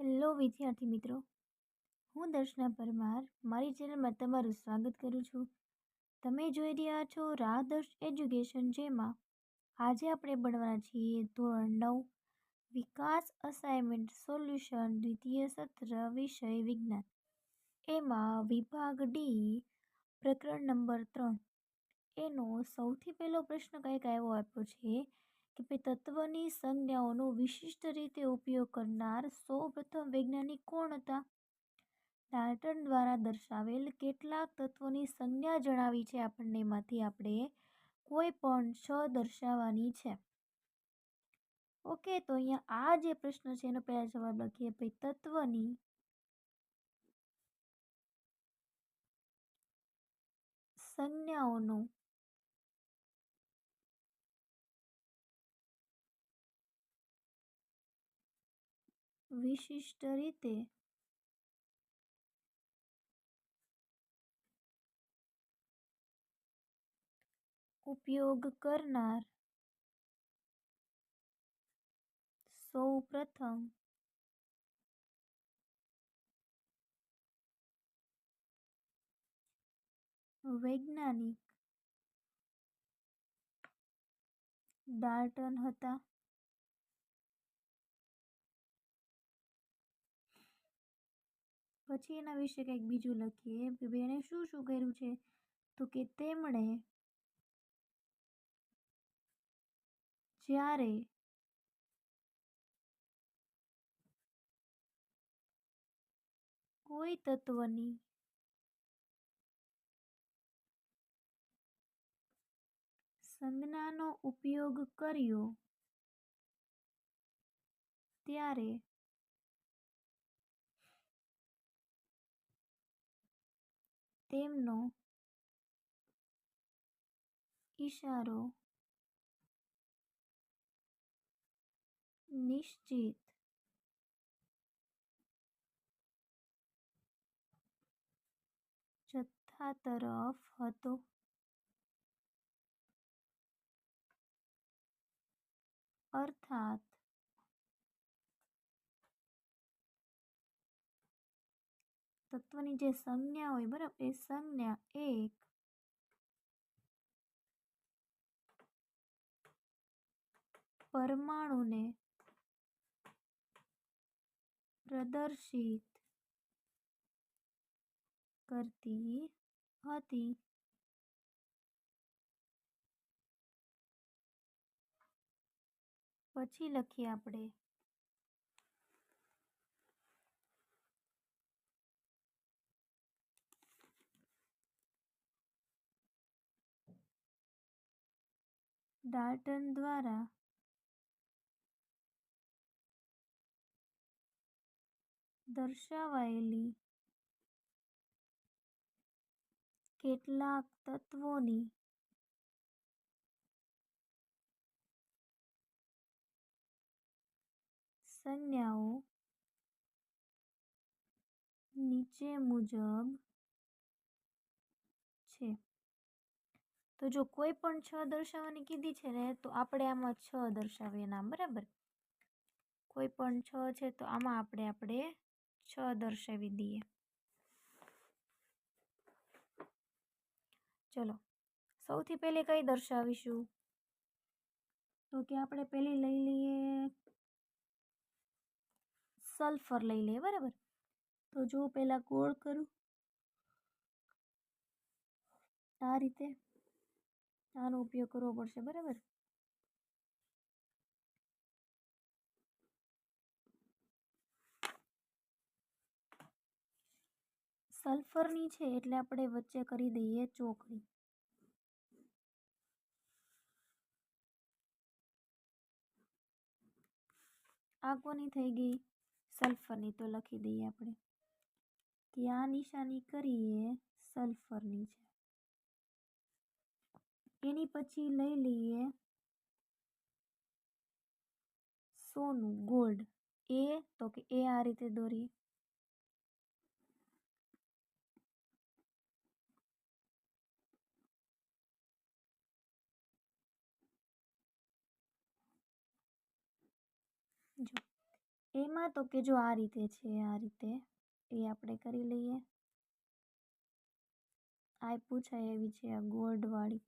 Hello વિદ્યાર્થી મિત્રો. હું દર્શના પરમાર. મારી ચેનલમાં તમારું સ્વાગત કરું છું. તમે જોઈ રહ્યા છો રાહદર્શ એજ્યુકેશન જેમાં આજે આપણે ભણવાના છીએ ધોરણ નવ, વિકાસ અસાઇનમેન્ટ સોલ્યુશન દ્વિતીય સત્ર વિષય વિજ્ઞાન. એમાં વિભાગ ડી, પ્રકરણ નંબર ત્રણ. એનો સૌથી પહેલો પ્રશ્ન કંઈક એવો આપ્યો છે કે ભાઈ તત્વની સંજ્ઞાઓનો વિશિષ્ટ રીતે ઉપયોગ કરનાર સૌપ્રથમ વૈજ્ઞાનિક કોણ હતા? ડાલ્ટન દ્વારા દર્શાવેલ કેટલાક તત્વોની સંજ્ઞા જણાવી છે આપણને, એમાંથી આપણે કોઈ પણ છ દર્શાવવાની છે. ઓકે, તો અહીંયા આ જે પ્રશ્ન છે, એનો પહેલા જવાબ લખીએ. ભાઈ, તત્વની સંજ્ઞાઓનો વિશિષ્ટ રીતે ઉપયોગ કરનાર સૌ પ્રથમ વૈજ્ઞાનિક ડાર્ટન હતા. પછી એના વિશે કંઈક બીજું લખીએ કે એણે શું શું કર્યું છે? તો કે તેમણે જ્યારે કોઈ તત્વની સંજ્ઞાનો ઉપયોગ કર્યો, ત્યારે તેમનો ઈશારો નિશ્ચિત જથ્થા તરફ હતો અર્થાત તત્વની જે સંજ્ઞા હોય, બરાબર? એ સંજ્ઞા એક પરમાણુને પ્રદર્શિત કરતી હતી. પછી લખીએ આપણે ડાલ્ટન દ્વારા દર્શાવાયેલી કેટલાક તત્વોની સંજ્ઞાઓ નીચે મુજબ છે તો જો કોઈ પણ છ દર્શાવવાની કીધી છે ને, તો આપણે આમાં છ દર્શાવીએ નામ, બરાબર? કોઈ પણ છ છે તો આમાં આપણે આપણે છ દર્શાવી દઈએ. ચલો, સૌથી પહેલી કઈ દર્શાવીશું? તો કે આપણે પહેલી લઈ લઈએ સલ્ફર લઈ લઈએ, બરાબર? તો જો પહેલાં ગોળ કરું. આ રીતે. આનો ઉપયોગ કરવો પડશે, બરાબર? સલ્ફરની છે એટલે આપણે વચ્ચે કરી દઈએ ચોકડી. આ કોની થઈ ગઈ સલ્ફરની, તો લખી દઈએ આપણે કે આ નિશાની કરીએ સલ્ફરની છે. એની પછી લઈ લઈએ સોનું ગોલ્ડ એ તો કે એ આ રીતે દોરીએ. જો, એમાં તો કે જો આ રીતે છે, આ રીતે એ આપણે કરી લઈએ. આ પૂછાય એવી છે આ ગોલ્ડવાળી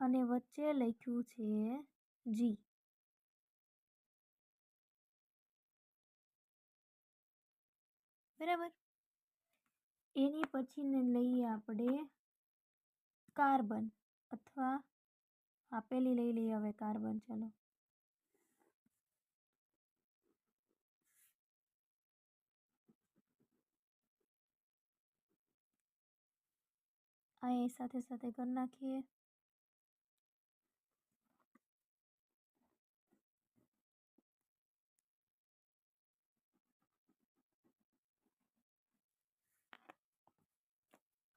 અને વચ્ચે લખ્યું છે, જી. બરાબર? એની પછીને લઈએ આપણે કાર્બન અથવા આપેલી લઈ લઈએ હવે કાર્બન, ચલો. આ એ સાથે સાથે કરી નાખીએ.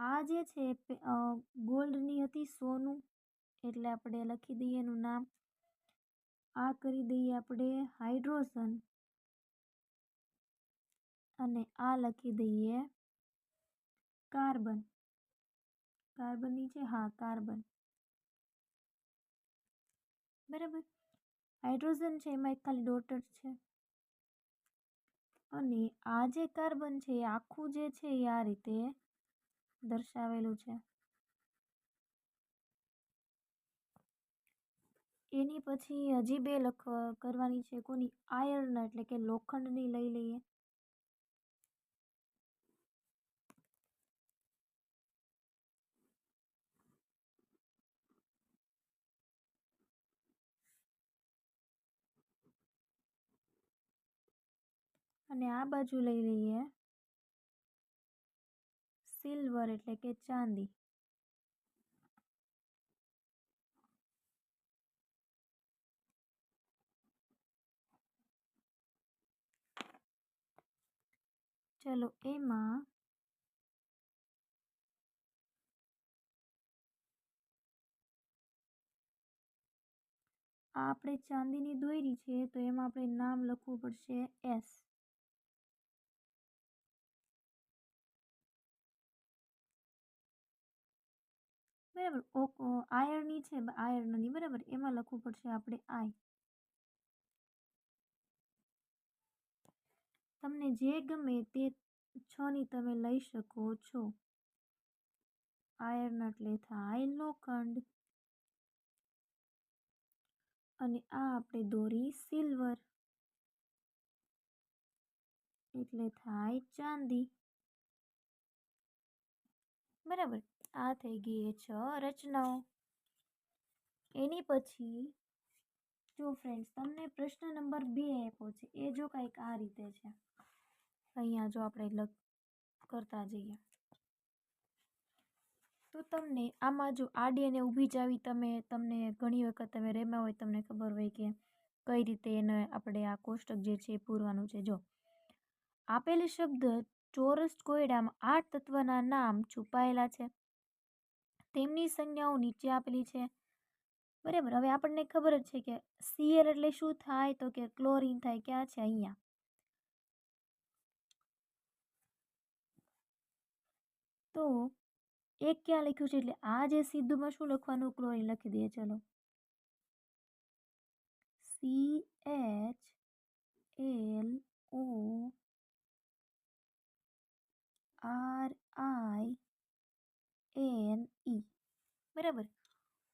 આ જે છે ગોલ્ડની હતી સોનું, એટલે આપણે લખી દઈએ એનું નામ. આ કરી દઈએ આપણે હાઇડ્રોજન. અને આ લખી દઈએ કાર્બન. કાર્બન નીચે, હા, કાર્બન. બરાબર? હાઇડ્રોજન છે, એમાં એક ખાલી ડોટર છે. અને આ જે કાર્બન છે, એ આખું જે છે, એ આ રીતે દર્શાવેલું છે. એની પછી હજી બે લખ કરવાની છે. કોની? આયર્ન એટલે કે લોખંડની લઈ લઈએ. અને આ બાજુ લઈ લઈએ. સિલ્વર એટલે કે ચાંદી. ચલો, એમાં આ આપણે ચાંદીની દોરી છે, તો એમાં આપણે નામ લખવું પડશે એસ. બરાબર આયરની છે આયર્નની, બરાબર? એમાં લખવું પડશે આપણે આય. તમને જે ગમે તે છની તમે લઈ શકો છો. આયર્ન એટલે થાય લોખંડ. અને આ આપણે દોરી સિલ્વર. એટલે થાય ચાંદી. બરાબર? આ થઈ ગઈ એ છ રચનાઓ. એની પછી, જો ફ્રેન્ડ્સ તમને પ્રશ્ન નંબર બે આપ્યો છે, એ જો કંઈક આ રીતે છે. અહીંયા જો આપણે લખ, કરતા જઈએ. તો તમને આમાં જો આડી અને ઊભી જાવી તમે, તમને ઘણી વખત તમે રેમ્યા હોય, તમને ખબર હોય કે કઈ રીતે એને આપણે આ કોષ્ટક જે છે એ પૂરવાનું છે. જો, આપેલ શબ્દ ચોરસ કોયડામાં આઠ તત્વના નામ છુપાયેલા છે. તેમની સંજ્ઞાઓ નીચે આપેલી છે. બરાબર, હવે આપણને ખબર જ છે કે સીએલ એટલે શું થાય તો કે ક્લોરિન થાય, ક્યાં છે? અહીંયા. તો એક ક્યાં લખ્યું છે? એટલે આ જે સીધુંમાં શું લખવાનું? ક્લોરિન લખી દઈએ, ચલો. C H L O R I N E બરાબર?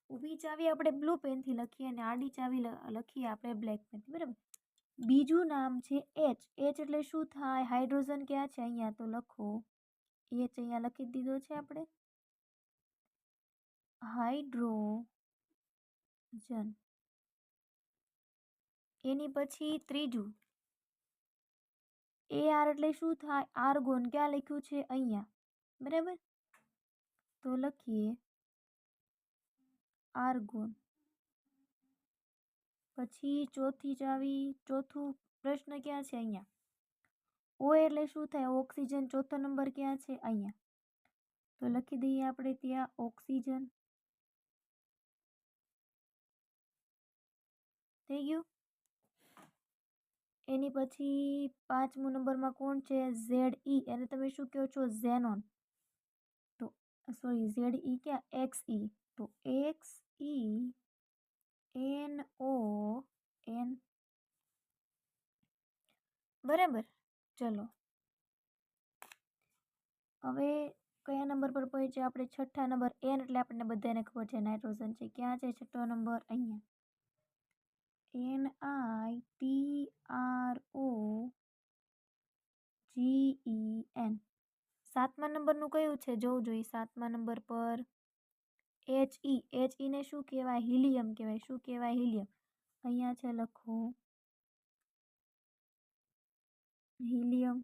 ઊભી ચાવી આપણે બ્લુ પેનથી લખીએ અને આડી ચાવી લખીએ આપણે બ્લેક પેનથી બરાબર? બીજું નામ છે એચ એચ એટલે શું થાય? હાઇડ્રોજન ક્યાં છે? અહીંયા તો લખો. એચ અહીંયા લખી દીધો છે આપણે. હાઇડ્રોજન એની પછી ત્રીજું. એ આર એટલે શું થાય? આર્ગોન ક્યાં લખ્યું છે? અહીંયા. બરાબર? તો લખીએ આર્ગોન પછી ચોથી ચાવી, ચોથું પ્રશ્ન ક્યાં છે અહીંયા? ઓ એટલે શું થાય? ઓક્સિજન ચોથો નંબર ક્યાં છે? અહીંયા. તો લખી દઈએ આપણે ત્યાં ઓક્સિજન. થઈ ગયું? એની પછી પાંચમું નંબરમાં કોણ છે? Z E. એને તમે શું કહો છો? ઝેનોન. સોરી ઝેડ ઈ ક્યાં એક્સ ઈ તો X E N O N બરાબર ચલો હવે કયા નંબર પર પહોંચ્યા આપણે છઠ્ઠા નંબર એન એટલે આપણને બધાને ખબર છે નાઇટ્રોજન છે. ક્યાં છે છઠ્ઠો નંબર? અહીંયા. N I T R O G E N સાતમા નંબરનું કયું છે? જોવું જોઈએ. સાતમા નંબર પર એચ ઈ એચ ઈને શું કહેવાય? હિલિયમ કહેવાય. શું કહેવાય? હિલિયમ. અહીંયા છે લખો. હિલિયમ.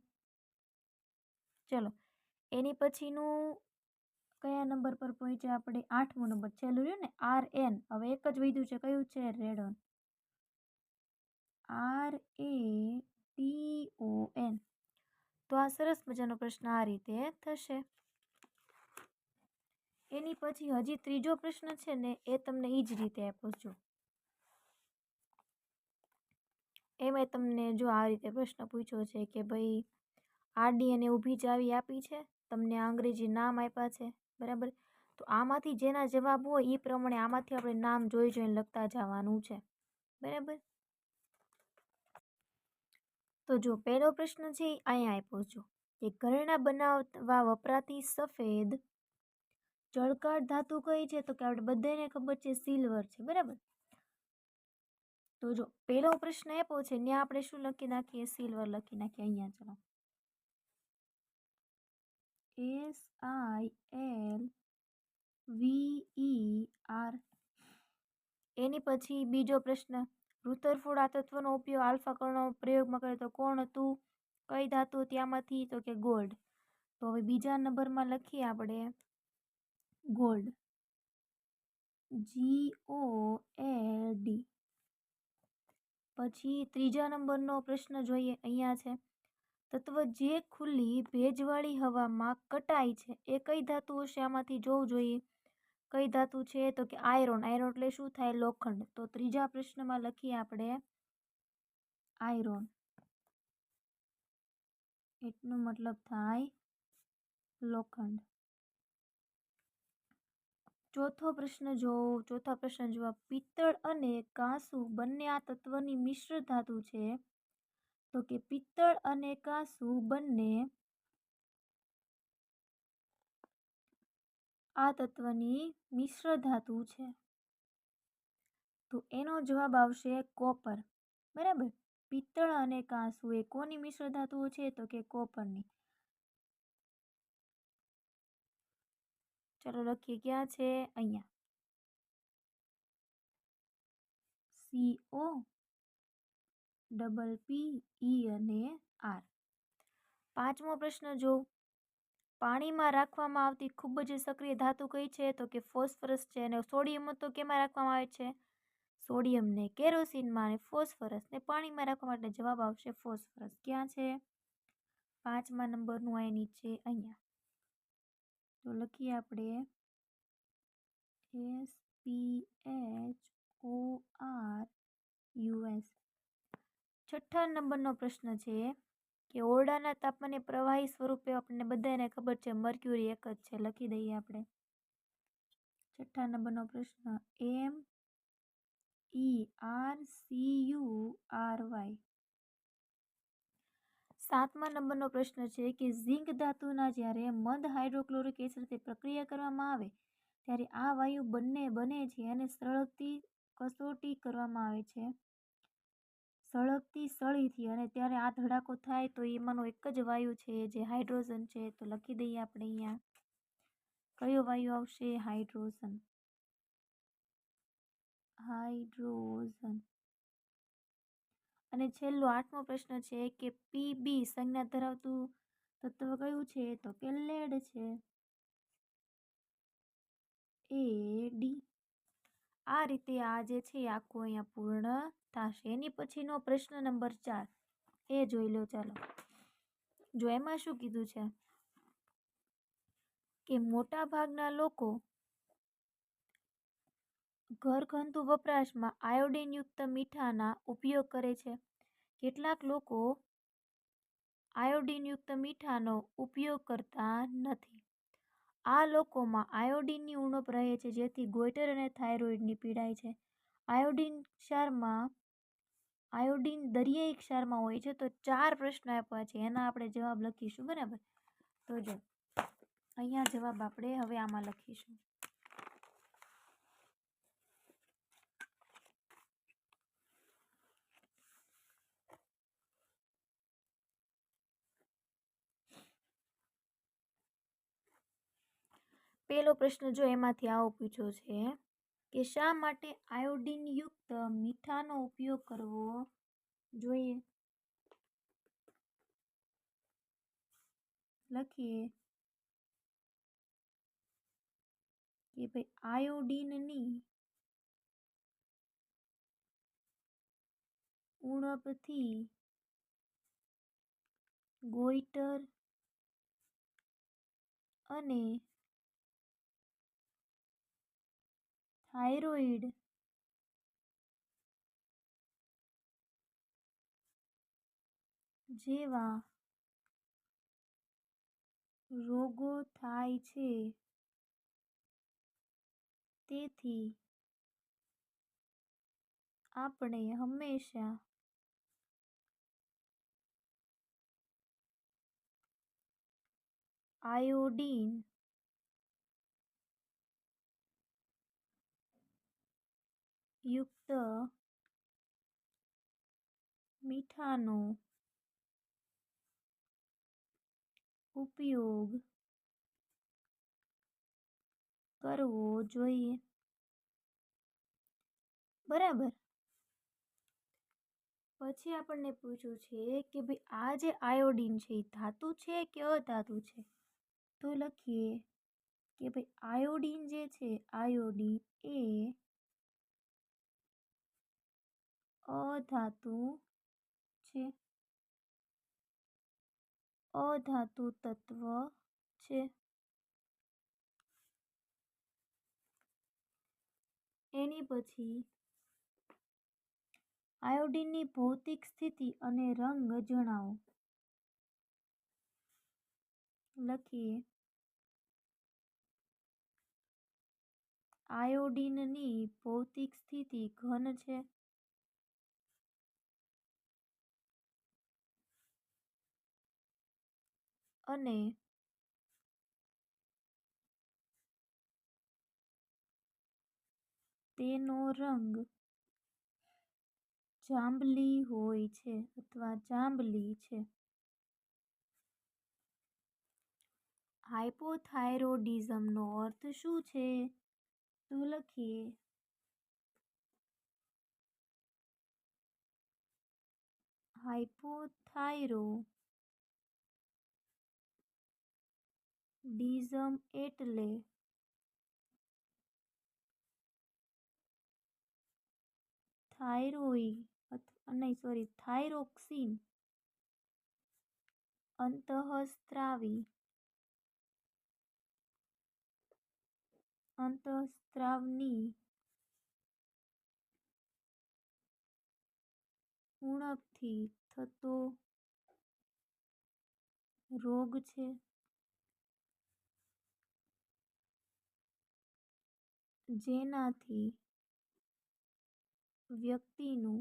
ચલો. એની પછીનું કયા નંબર પર પહોંચ્યા આપણે? આઠમો નંબર. છેલ્લું રહ્યું ને? આર એન હવે એક જ વધ્યું છે. કયું છે? Radon R A T O N તો આ સરસ મજાનો પ્રશ્ન આ રીતે થશે. એની પછી હજી ત્રીજો પ્રશ્ન છે ને એ તમને એ જ રીતે આપ્યો છું. એમાં તમને જો આ રીતે પ્રશ્ન પૂછ્યો છે કે ભાઈ આરડી અને ઊભી ચાવી આપી છે, તમને અંગ્રેજી નામ આપ્યા છે, બરાબર? તો આમાંથી જેના જવાબ હોય એ પ્રમાણે આમાંથી આપણે નામ જોઈ જોઈને લખતા જવાનું છે, બરાબર? તો જો પહેલો પ્રશ્ન છે અહીંયા આપ્યો છો કે ઘરેણા બનાવવા વપરાતી સફેદ ચળકાળ ધાતુ કઈ છે? તો કે આપણે બધાને ખબર છે સિલ્વર છે, બરાબર? તો જો પહેલો પ્રશ્ન આપ્યો છે ત્યાં આપણે શું લખી નાખીએ? સિલ્વર લખી નાખીએ, અહીંયા ચલો. S I L V E R એની પછી બીજો પ્રશ્ન રુતરફોડ આ તત્વનો ઉપયોગ આલ્ફા કણો પ્રયોગમાં કરે તો કોણ હતું? કઈ ધાતુ ત્યાંમાંથી તો કે ગોલ્ડ. તો હવે બીજા નંબરમાં લખીએ આપણે. Gold. G O L D પછી ત્રીજા નંબરનો પ્રશ્ન જોઈએ. અહીંયા છે. તત્વ જે ખુલ્લી ભેજવાળી હવામાં કટાય છે. એ કઈ ધાતુ હશે આમાંથી જોવું જોઈએ. કઈ ધાતુ છે? તો કે આયરોન. આયરોન એટલે શું થાય? લોખંડ. તો ત્રીજા પ્રશ્નમાં લખીએ આપણે આયરોન. એટલો મતલબ થાય લોખંડ. ચોથો પ્રશ્ન જો ચોથા પ્રશ્ન જોવા પિત્તળ અને કાંસુ બંને આ તત્વની મિશ્ર ધાતુ છે. તો કે પિત્તળ અને કાંસુ બંને આ તત્વની મિશ્ર ધાતુ છે. તો એનો જવાબ આવશે કોપર. બરાબર? પિત્તળ અને કાંસુ એ કોની મિશ્ર ધાતુઓ છે? તો કે કોપરની. ચાલો લખીએ, ક્યાં છે? અહીંયા. સી ઓ ડબલ પી ઈ અને આર પાંચમો પ્રશ્ન જો પાણીમાં રાખવામાં આવતી ખૂબ જ સક્રિય ધાતુ કઈ છે? તો કે ફોસ્ફરસ છે અને સોડિયમ તો કેમાં રાખવામાં આવે છે? સોડિયમને કેરોસીનમાં અને ફોસ્ફરસને પાણીમાં રાખવા માટે જવાબ આવશે ફોસ્ફરસ. ક્યાં છે? પાંચમા નંબરનું આ નીચે અહીંયા. તો લખીએ આપણે. S P H O R U S છઠ્ઠા નંબરનો પ્રશ્ન છે કે ઓરડાના તાપમાને પ્રવાહી સ્વરૂપે આપણને બધાને ખબર છે, મર્ક્યુરી એક જ છે, લખી દઈએ આપણે. છઠ્ઠા નંબરનો પ્રશ્ન, M E R C U R Y? સાતમા નંબરનો પ્રશ્ન છે કે ઝીંક ધાતુના જ્યારે મંદ હાઇડ્રોક્લોરિક એસિડથી પ્રક્રિયા કરવામાં આવે, ત્યારે આ વાયુ બંને બને છે અને સરળથી કસોટી કરવામાં આવે છે. સળગતી સળીથી અને ત્યારે આ ધડાકો થાય તો એમાંનો એક જ વાયુ છે, જે હાઇડ્રોજન છે, તો લખી દઈએ આપણે અહીંયા કયો વાયુ આવશે? હાઇડ્રોજન. હાઇડ્રોજન. અને છેલ્લો આઠમો પ્રશ્ન છે કે પી બી સંજ્ઞા ધરાવતું તત્વ કયું છે? તો કે લેડ છે. એ ડી આ રીતે આ જે છે, આખું અહીંયા પૂર્ણ થશે. એની પછીનો પ્રશ્ન નંબર ચાર. એ જોઈ લો, ચાલો. જો એમાં શું કીધું છે? કે મોટા ભાગના લોકો ઘરગથ્થુ વપરાશમાં આયોડિનયુક્ત મીઠાના ઉપયોગ કરે છે. કેટલાક લોકો આયોડિનયુક્ત મીઠાનો ઉપયોગ કરતા નથી. આ લોકોમાં આયોડિનની ઉણપ રહે છે, જેથી ગોઈટર અને થાઇરોઇડની પીડાય છે. આયોડિન ક્ષારમાં, આયોડિન દરિયાઈ ક્ષારમાં હોય છે, તો ચાર પ્રશ્ન આપ્યા છે. એના આપણે જવાબ લખીશું, બરાબર? તો જો, અહીંયા જવાબ આપણે હવે આમાં લખીશું. પેલો પ્રશ્ન જો એમાંથી આવો પૂછ્યો છે કે શા માટે આયોડિનયુક્ત મીઠાનો ઉપયોગ કરવો જોઈએ? લખીએ. કે ભાઈ આયોડિનની ઉણપથી ગોઈટર અને થાઇરોઇડ જેવા રોગો થાય છે. તેથી આપણે હંમેશા આયોડીન યુક્ત મીઠાનો ઉપયોગ કરવો જોઈએ. બરાબર. પછી આપણને પૂછ્યું છે કે ભાઈ આ જે આયોડીન છે એ ધાતુ છે કે અધાતુ છે? તો લખીએ કે ભાઈ આયોડીન જે છે, આયોડીન એ અધાતુ છે. અધાતુ તત્વ છે. એની પછી આયોડીનની ભૌતિક સ્થિતિ અને રંગ જણાવો. લખીએ. આયોડીનની ભૌતિક સ્થિતિ ઘન છે. અને તેનો રંગ જાંબલી હોય છે અથવા જાંબલી છે. હાઇપોથાઇરોડિઝમનો અર્થ શું છે? તો લખીએ. હાઇપોથાઇરોડિઝમ એટલે? થાઇરોઇડ નહીં સોરી થાઇરોક્સિન. અંતઃસ્ત્રાવી. અંતઃસ્ત્રાવની. ઉણપથી થતો રોગ છે. જેનાથી વ્યક્તિનું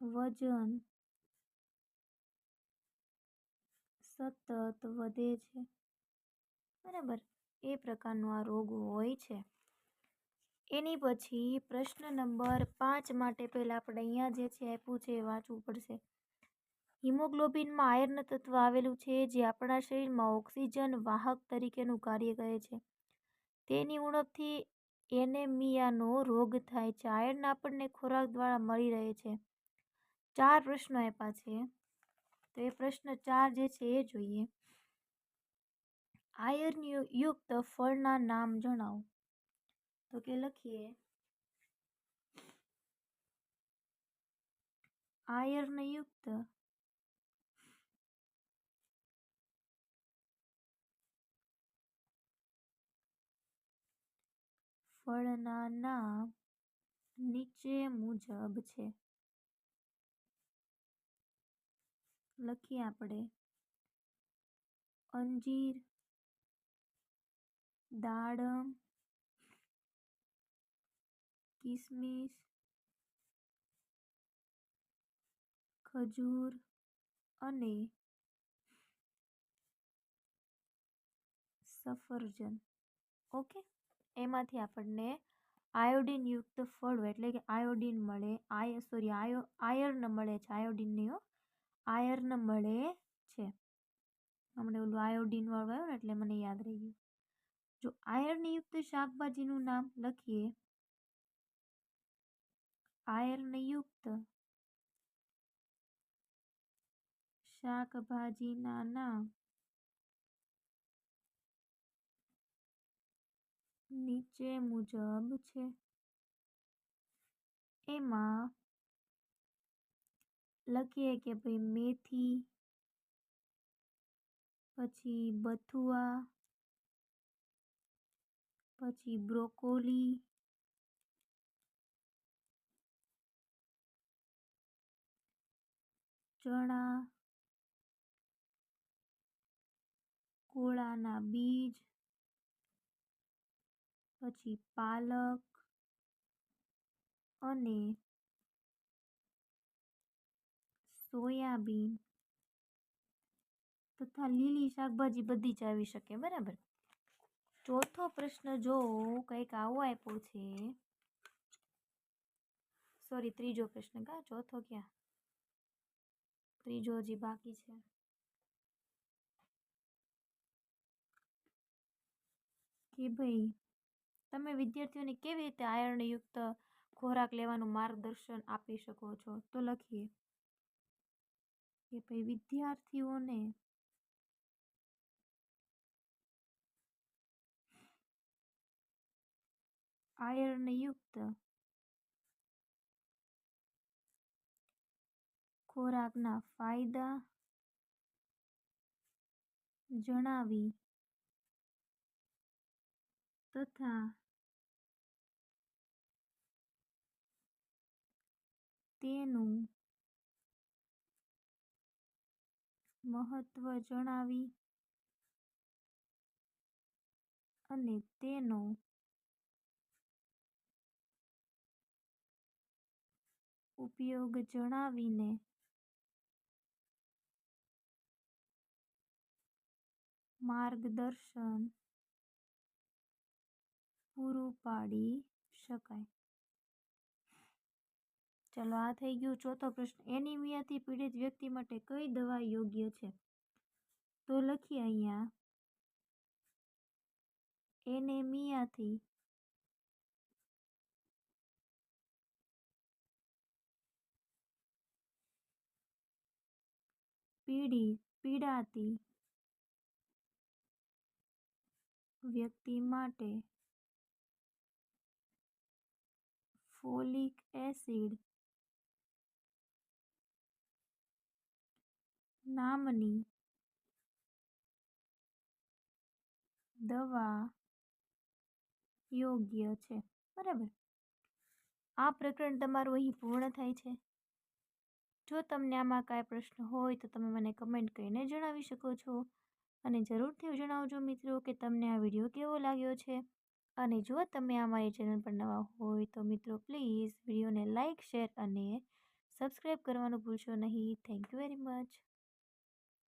વજન સતત વધે છે. બરાબર? એ પ્રકારનો આ રોગ હોય છે. એની પછી પ્રશ્ન નંબર પાંચ માટે પહેલાં આપણે અહીંયા જે છે આપ્યું છે એ વાંચવું પડશે. હિમોગ્લોબિનમાં આયર્ન તત્વ આવેલું છે જે આપણા શરીરમાં ઓક્સિજન વાહક તરીકેનું કાર્ય કરે છે. તેની ઉણપથી એનેમિયાનો રોગ થાય. છે આયર્ન આપણને ખોરાક દ્વારા મળી રહે છે. ચાર પ્રશ્નો આપ્યા છે. તો એ પ્રશ્ન ચાર જે છે એ જોઈએ. આયર્ન યુક્ત ફળના નામ જણાવો. તો કે લખીએ. આયર્નયુક્ત ફળના નામ નીચે મુજબ છે. લખીએ આપણે. અંજીર દાડમ કિસમિસ ખજૂર અને સફરજન. ઓકે? એમાંથી આપણને આયોડિનયુક્ત ફળો એટલે કે આયોડિન મળે, આય સોરી આયો આયર્ન મળે છે, આયોડિન આયર્ન મળે છે. હમણાં ઓલું આયોડિનવાળું આવ્યું એટલે મને યાદ રહી ગયું. જો આયર્નયુક્ત શાકભાજીનું નામ લખીએ. આયર્નયુક્ત શાકભાજીના નામ નીચે મુજબ છે. એમાં લખીએ કે ભાઈ મેથી, પછી બથુઆ, પછી બ્રોકોલી, ચણા કોળાના બીજ પછી પાલક અને સોયાબીન તથા લીલી શાકભાજી બધી જ આવી શકે, બરાબર? ચોથો પ્રશ્ન જો કંઈક આવો આપ્યો છે. સોરી ત્રીજો પ્રશ્ન કા? ચોથો ક્યાં? ત્રીજો હજી બાકી છે. કે ભાઈ તમે વિદ્યાર્થીઓને કેવી રીતે આયર્નયુક્ત ખોરાક લેવાનું માર્ગદર્શન આપી શકો છો? તો લખીએ. કે ભાઈ વિદ્યાર્થીઓને આયર્નયુક્ત ખોરાકના ફાયદા જણાવી તથા તેનું મહત્વ જણાવી અને તેનો ઉપયોગ જણાવીને માર્ગદર્શન પૂરું પાડી શકાય. ચલો, આ થઈ ગયું ચોથો પ્રશ્ન. એનિમિયાથી પીડિત વ્યક્તિ માટે કઈ દવા યોગ્ય છે? તો લખીએ અહીંયા. એનેમિયાથી પીડી, પીડાતી વ્યક્તિ માટે ફોલિક એસિડ નામની દવા યોગ્ય છે. બરાબર? આ પ્રકરણ તમારું અહીં પૂર્ણ થાય છે. જો તમને આમાં કાંઈ પ્રશ્ન હોય તો તમે મને કમેન્ટ કરીને જણાવી શકો છો. અને જરૂરથી જણાવજો મિત્રો કે તમને આ વીડિયો કેવો લાગ્યો છે? અને જો તમે અમારી ચેનલ પર નવા હોય તો મિત્રો, પ્લીઝ વિડીયોને લાઇક શેર અને સબસ્ક્રાઈબ કરવાનું ભૂલશો નહીં. Thank you very much.